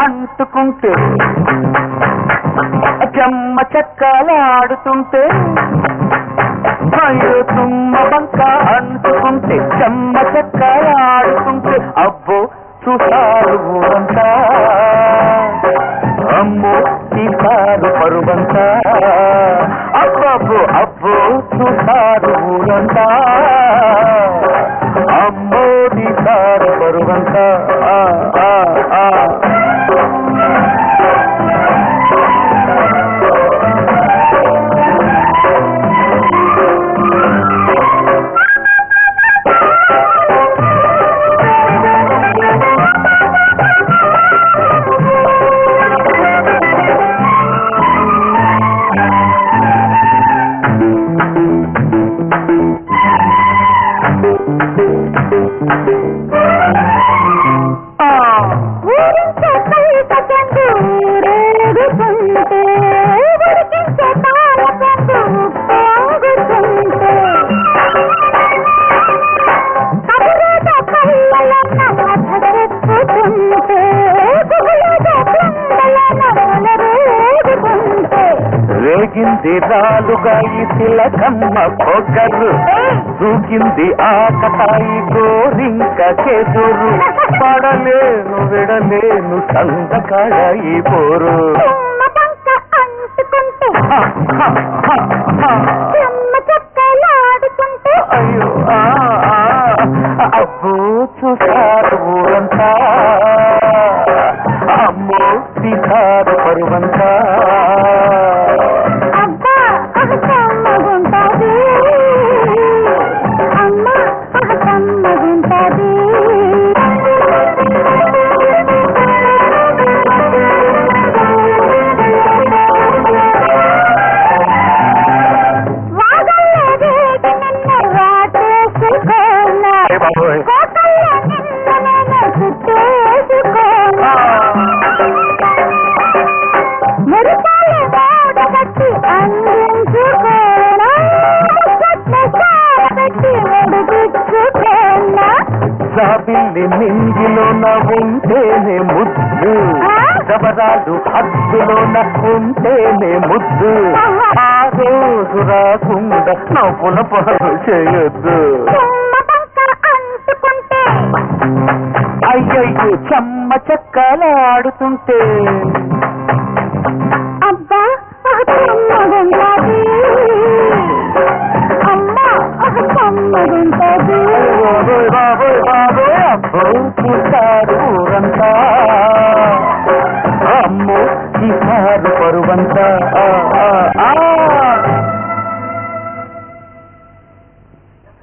అంటుకుంటే చెమ్మ చెక్కలాడుతుంటే అయ్యో తుమ్మ బంక అంటుకుంటే చెమ్మ చెక్కలాడుతుంటే అబ్బో చూసారు ఊరంతా. అమ్మో తీసారు పరువంతా. అబ్బబ్బో అబ్బో చూసారు ఊరంతా. అమ్మో తీసారు పరువంతా. ఆ. రేగింది రాలుగా ఈ తిలకమ్మ పొగరు దూకింది ఆకతాయి గోరింక కెదురు. పడలేను విడలేను సందకాయ ఈ పోరు. అయ్యో అబ్బో చూసారు ఊరంతా. అమ్మో తీసారు పరువంతా. జాబిల్లి నింగిలోన ఉంటేనే ముద్దు. గబరాలు హద్దులోన ఉంటేనే ముద్దు. ఆ రోజు రాకుండా నవ్వుల పనులు చేయొద్దు. అయ్యయ్యో చెమ్మ చెక్కలాడుతుంటే. ఊరంతా అమ్మో తీసారు పరువంతా ఆ, ఆ, ఆ.